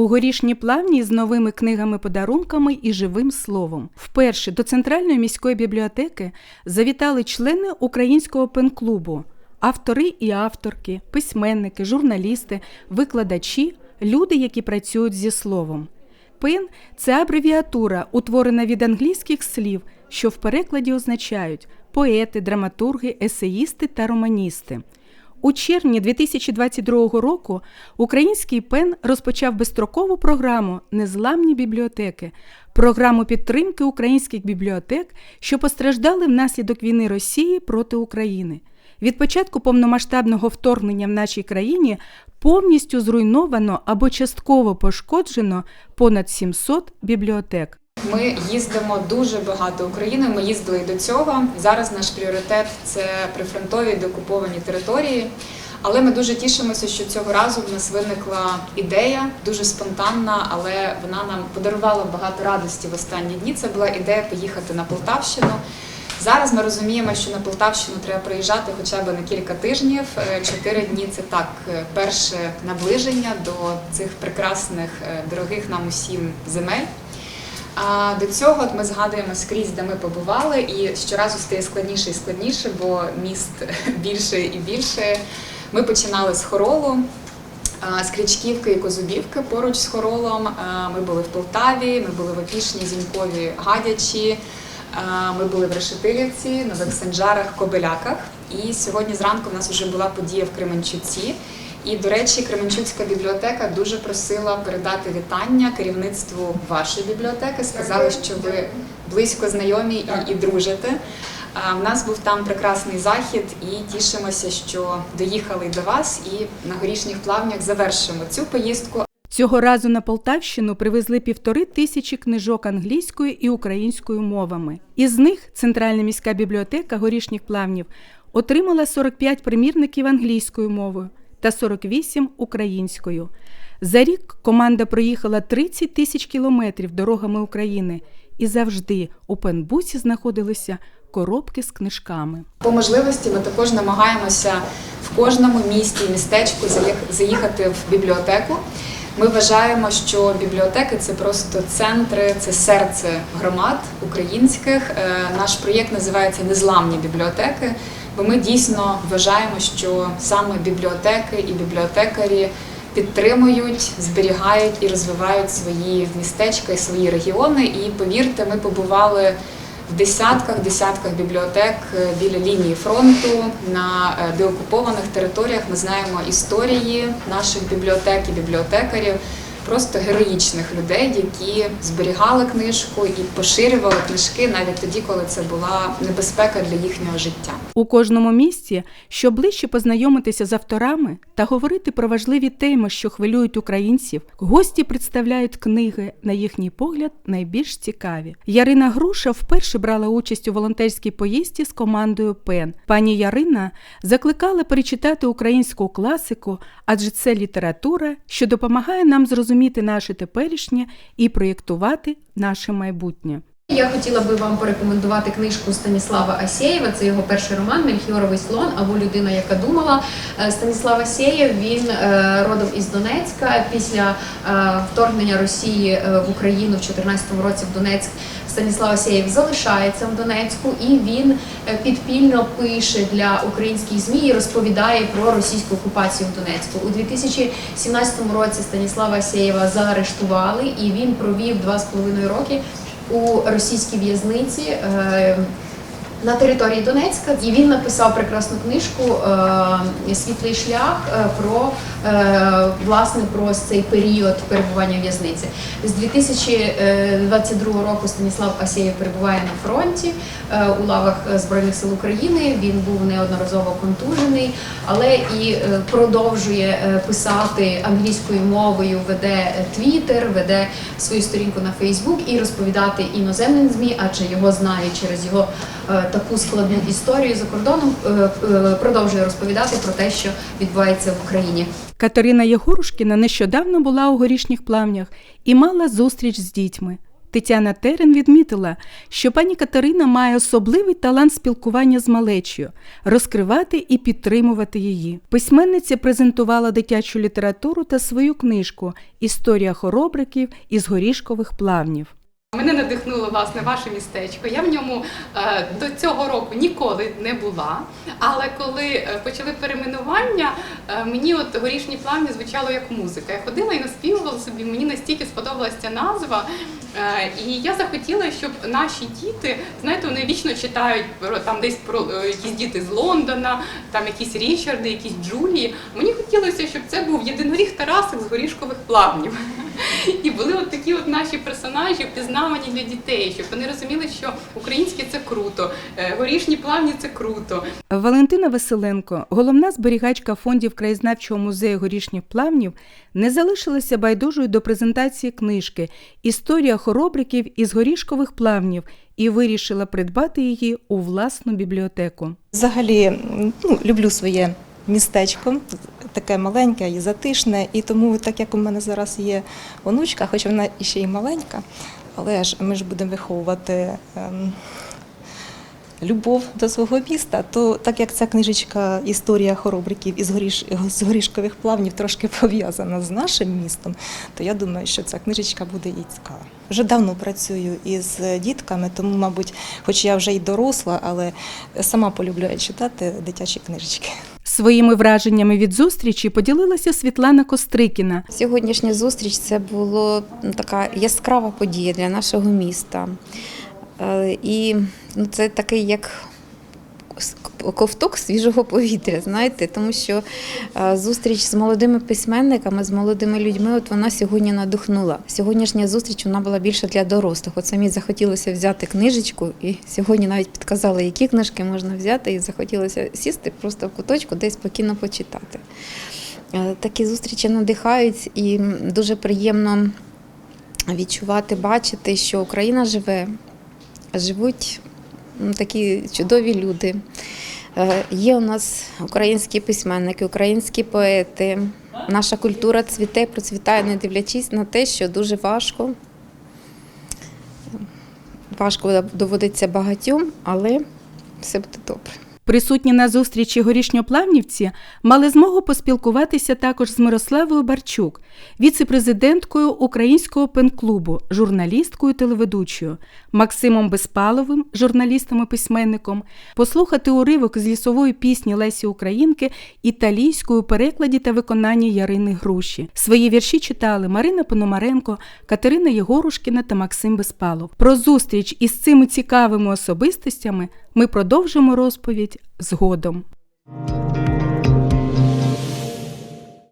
У горішні плавні з новими книгами-подарунками і живим словом. Вперше до Центральної міської бібліотеки завітали члени українського пен-клубу, автори і авторки, письменники, журналісти, викладачі, люди, які працюють зі словом. Пен це абревіатура, утворена від англійських слів, що в перекладі означають поети, драматурги, есеїсти та романісти. У червні 2022 року український пен розпочав безстрокову програму Незламні бібліотеки, програму підтримки українських бібліотек, що постраждали внаслідок війни Росії проти України. Від початку повномасштабного вторгнення в нашій країні повністю зруйновано або частково пошкоджено понад 700 бібліотек. Ми їздимо дуже багато Україною. Ми їздили і до цього. Зараз наш пріоритет це прифронтові деокуповані території. Але ми дуже тішимося, що цього разу в нас виникла ідея, дуже спонтанна, але вона нам подарувала багато радості в останні дні. Це була ідея поїхати на Полтавщину. Зараз ми розуміємо, що на Полтавщину треба приїжджати хоча б на кілька тижнів. Е, Чотири дні це так, е, перше наближення до цих прекрасних, е, дорогих нам усім земель. А до цього от ми згадуємо скрізь, де ми побували, і щоразу стає складніше і складніше, бо міст більше і більше. Ми починали з хоролу. З Крічківки і Козубівки поруч з хоролом. Ми були в Полтаві, ми були в Опішні, Зінькові, Гадячі, ми були в Решетилівці, Нових Санджарах, Кобиляках. І сьогодні зранку в нас вже була подія в Кременчуці. І, до речі, Кременчуцька бібліотека дуже просила передати вітання керівництву вашої бібліотеки. Сказали, що ви близько знайомі і, і дружите. А в нас був там прекрасний захід, і тішимося, що доїхали до вас, і на горішніх плавнях завершимо цю поїздку. Цього разу на Полтавщину привезли півтори тисячі книжок англійською і українською мовами. Із них Центральна міська бібліотека горішніх плавнів отримала 45 примірників англійською мовою та 48 українською. За рік команда проїхала 30 тисяч кілометрів дорогами України, і завжди у пенбусі знаходилися коробки з книжками. По можливості ми також намагаємося в кожному місті містечку заїх- заїхати в бібліотеку. Ми вважаємо, що бібліотеки це просто центри, це серце громад українських. Е, Наш проєкт називається Незламні бібліотеки, бо ми дійсно вважаємо, що саме бібліотеки і бібліотекарі підтримують, зберігають і розвивають свої містечка і свої регіони. І повірте, ми побували в десятках десятках бібліотек е, біля лінії фронту на е, деокупованих територіях. Ми знаємо історії наших бібліотек і бібліотекарів, просто героїчних людей, які зберігали книжку і поширювали книжки навіть тоді, коли це була небезпека для їхнього життя. У кожному місті, щоб ближче познайомитися з авторами та говорити про важливі теми, що хвилюють українців, гості представляють книги, на їхній погляд, найбільш цікаві. Ярина Груша вперше брала участь у волонтерській поїздці з командою ПЕН. Пані Ярина закликала перечитати українську класику, адже це література, що допомагає нам зрозуміти наше теперішнє і проєктувати наше майбутнє. Я хотіла би вам порекомендувати книжку Станіслава Асєєва. Це його перший роман Мельхіоровий слон або людина, яка думала. Е, Станіслав Асєєв він е, родом із Донецька. Після е, вторгнення Росії в Україну в 2014 році в Донецьк Станіслав Асєєв залишається в Донецьку і він підпільно пише для українських ЗМІ і розповідає про російську окупацію в Донецьку. У 2017 році Станіслава Асєєва заарештували і він провів два з половиною роки у російській в'язниці. На території Донецька і він написав прекрасну книжку е, Світлий шлях е, про е, власне про цей період перебування в в'язниці. З 2022 року Станіслав Асєєв перебуває на фронті у лавах Збройних сил України. Він був неодноразово контужений, але і продовжує писати англійською мовою, веде Твіттер, веде свою сторінку на Фейсбук і розповідати іноземним змі, адже його знають через його таку складну історію за кордоном. е, е, Продовжує розповідати про те, що відбувається в Україні. Катерина Єгорушкіна нещодавно була у горішніх плавнях і мала зустріч з дітьми. Тетяна Терен відмітила, що пані Катерина має особливий талант спілкування з малечою, розкривати і підтримувати її. Письменниця презентувала дитячу літературу та свою книжку Історія хоробриків із горішкових плавнів. Мене надихнуло власне ваше містечко. Я в ньому е, до цього року ніколи не була. Але коли е, почали перейменування, е, мені от горішні плавні звучало як музика. Я ходила і наспівувала собі. Мені настільки сподобалася ця назва. І я захотіла, щоб наші діти, знаєте, вони вічно читають про там десь про якісь діти з Лондона, там якісь Річарди, якісь Джулії. Мені хотілося, щоб це був єдиноріг Тарасик з горішкових плавнів. І були от такі от наші персонажі впізнавані для дітей, щоб вони розуміли, що українське це круто, е, горішні плавні це круто. Валентина Василенко, головна зберігачка фондів краєзнавчого музею горішніх плавнів, не залишилася байдужою до презентації книжки Історія хоробриків із горішкових плавнів і вирішила придбати її у власну бібліотеку. Взагалі ну, люблю своє містечко, таке маленьке і затишне. І тому, так як у мене зараз є онучка, хоч вона ще й маленька, але ж ми ж будемо виховувати. Ем, Любов до свого міста, то так як ця книжечка Історія хоробриків із горіш... горішкових плавнів трошки пов'язана з нашим містом, то я думаю, що ця книжечка буде їй цікава. Вже давно працюю із дітками, тому, мабуть, хоч я вже й доросла, але сама полюбляю читати дитячі книжечки. Своїми враженнями від зустрічі поділилася Світлана Кострикіна. Сьогоднішня зустріч це була ну, така яскрава подія для нашого міста. Е, І ну, це такий як ковток свіжого повітря, знаєте, тому що е, зустріч з молодими письменниками, з молодими людьми, от вона сьогодні надихнула. Сьогоднішня зустріч вона була більше для дорослих. От самі захотілося взяти книжечку, і сьогодні навіть підказали, які книжки можна взяти, і захотілося сісти просто в куточку, десь спокійно почитати. Е, Такі зустрічі надихають і дуже приємно відчувати, бачити, що Україна живе, живуть такі чудові люди. Е, Є у нас українські письменники, українські поети. Наша культура цвіте, процвітає, не дивлячись на те, що дуже важко. Важко доводиться багатьом, але все буде добре. Присутні на зустрічі горішньоплавнівці мали змогу поспілкуватися також з Мирославою Барчук, віце-президенткою Українського пен-клубу, журналісткою телеведучою, Максимом Безпаловим, журналістом і письменником, послухати уривок з лісової пісні Лесі Українки італійською у перекладі та виконанні Ярини Груші. Свої вірші читали Марина Пономаренко, Катерина Єгорушкіна та Максим Безпалов. Про зустріч із цими цікавими особистостями ми продовжимо розповідь згодом.